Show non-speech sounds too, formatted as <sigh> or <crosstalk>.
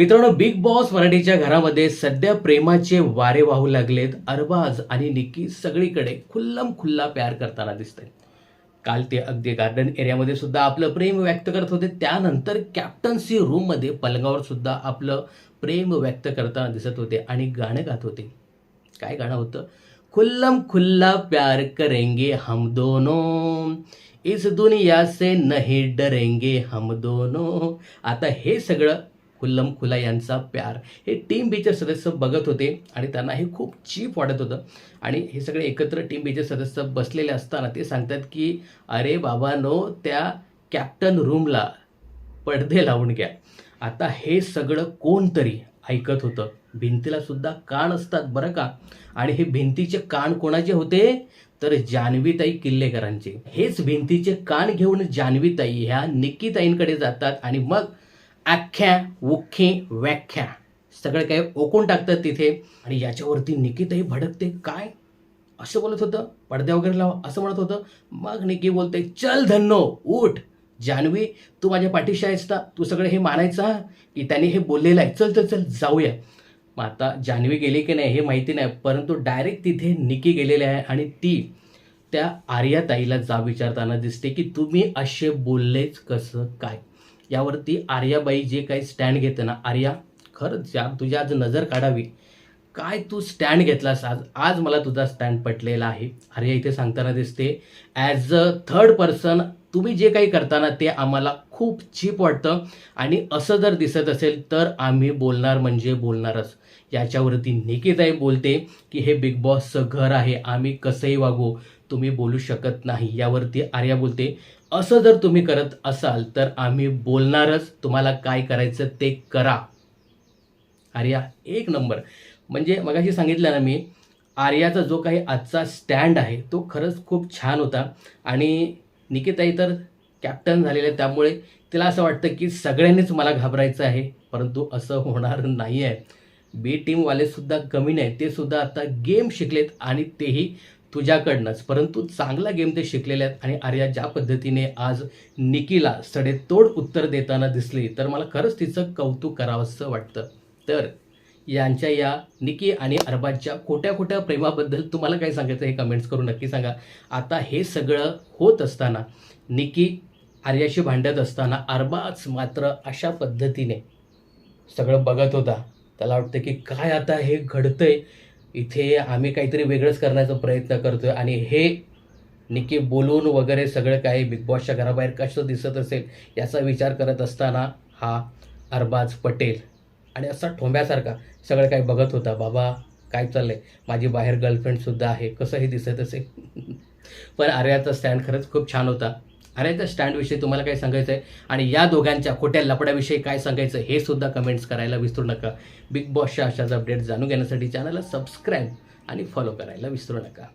मित्रांनो big boss मराठीच्या घरामध्ये सध्या प्रेमाचे वारे वाहू लागलेत अरबाज आणि निकी सगळीकडे खुल्लम खुल्ला प्यार करताना दिसतंय. काल ते अगदी गार्डन एरियामध्ये सुद्धा आपलं प्रेम व्यक्त करत होते. त्यानंतर कॅप्टन्सी रूममध्ये पलंगावर सुद्धा आपलं प्रेम व्यक्त करताना दिसत होते आणि गाणं गात होते. काय गाणं होतं? खुल्लम खुल्ला प्यार करेंगे हम दोनों इस दुनिया से नहीं डरेंगे हम दोनों. आता हे सगळं खुल्लम खुला यांचा प्यार. हे टीम बीचे सदस्य बघत होते आणि त्यांना हे खूप चीप वाटत होतं. आणि हे सगळे एकत्र टीम बीचे सदस्य बसलेले असताना ते सांगतात की अरे बाबा नो त्या कॅप्टन रूमला पडदे लावून घ्या. आता हे सगळं कोणतरी ऐकत होतं. भिंतीला सुद्धा कान असतात बरं का? आणि हे भिंतीचे कान कोणाचे होते? तर जान्हवीताई किल्लेकरांचे. हेच भिंतीचे कान घेऊन जान्हवीताई ह्या निक्कीताईंकडे जातात आणि मग आख्या उख्खी व्याख्या. सगळं काही ओकून टाकतात तिथे आणि याच्यावरती निकिताही भडकते. काय? असं बोलत होतं. पडद्या वगैरे लावा असं म्हणत होतं. मग निकी बोलते चल धन्नो उठ. जान्हवी तू माझ्या पाठीशी आहेस ना? तू सगळं हे मानायचं की त्याने हे बोललेलं आहे. चल चल चल जाऊया. मग आता जान्हवी गेली की नाही हे माहिती नाही परंतु डायरेक्ट तिथे निकी गेलेली आहे आणि ती त्या आर्याताईला जा विचारताना दिसते की तुम्ही असे बोललेच कसं? काय? यावरती आर्याबाई जे काही स्टँड घेते ना आर्या खरंच या तुझ्या आज नजर काढावी. काय तू स्टँड घेतलास आज? आज मला तुझा स्टँड पटलेला आहे. आर्या इथे सांगताना दिसते ॲज अ थर्ड पर्सन तुम्ही जे काही करताना ते आम्हाला खूप चीप वाटतं. आणि असं जर दिसत असेल तर आम्ही बोलणार म्हणजे बोलणारच. याच्यावरती निकिताई बोलते की हे बिग बॉसचं घर आहे. आम्ही कसंही वागू तुम्ही बोलू शकत नाही यावरती आर्या बोलते असं जर तुम्ही करत असाल तर आम्ही बोलणारच. तुम्हाला काय करायचं ते करा. आर्या एक नंबर. म्हणजे मगाशी सांगितलं ना मी आर्याचा जो काही आजचा स्टँड आहे तो खरंच खूप छान होता. आणि निकिताई तर कॅप्टन झालेले त्यामुळे तिला असं वाटतं की सगळ्यांनीच मला घाबरायचं आहे. परंतु असं होणार नाही आहे बी टीमवालेसुद्धा कमी नाही ते सुद्धा आता गेम शिकलेत आणि तेही तुझ्याकडनंच. परंतु चांगला गेम ते शिकलेले आहेत आणि आर्या ज्या पद्धतीने आज निकीला सडेतोड उत्तर देताना दिसली तर मला खरंच तिचं कौतुक करावंसं वाटतं. तर यांच्या या निकी आणि अरबाजच्या खोट्या खोट्या प्रेमाबद्दल तुम्हाला काय सांगायचं हे कमेंट्स करून नक्की सांगा. आता हे सगळं होत असताना निकी आर्याशी भांडत असताना अरबाज मात्र अशा पद्धतीने सगळं बघत होता. त्याला वाटतं की काय आता हे घडतंय? इथे आम्ही काहीतरी वेगळंच करण्याचा प्रयत्न करतोय आणि हे निकी बोलून वगैरे सगळं काही बिग बॉसच्या घराबाहेर कसं दिसत असेल याचा विचार करत असताना हा अरबाज पटेल. आणि असा ठोंब्यासारखा सगळं काही बघत होता बाबा काय चाललंय? माझी बाहेर गर्लफ्रेंडसुद्धा आहे कसं हे दिसत असेल. <laughs> पण आर्याचा स्टँड खरंच खूप छान होता. हरायचं स्टँडविषयी तुम्हाला काय सांगायचं आहे आणि या दोघांच्या खोट्या लपड्याविषयी काय सांगायचं हे सुद्धा कमेंट्स करायला विसरू नका. बिग बॉसच्या अशाच अपडेट जाणून घेण्यासाठी चॅनलला सबस्क्राईब आणि फॉलो करायला विसरू नका.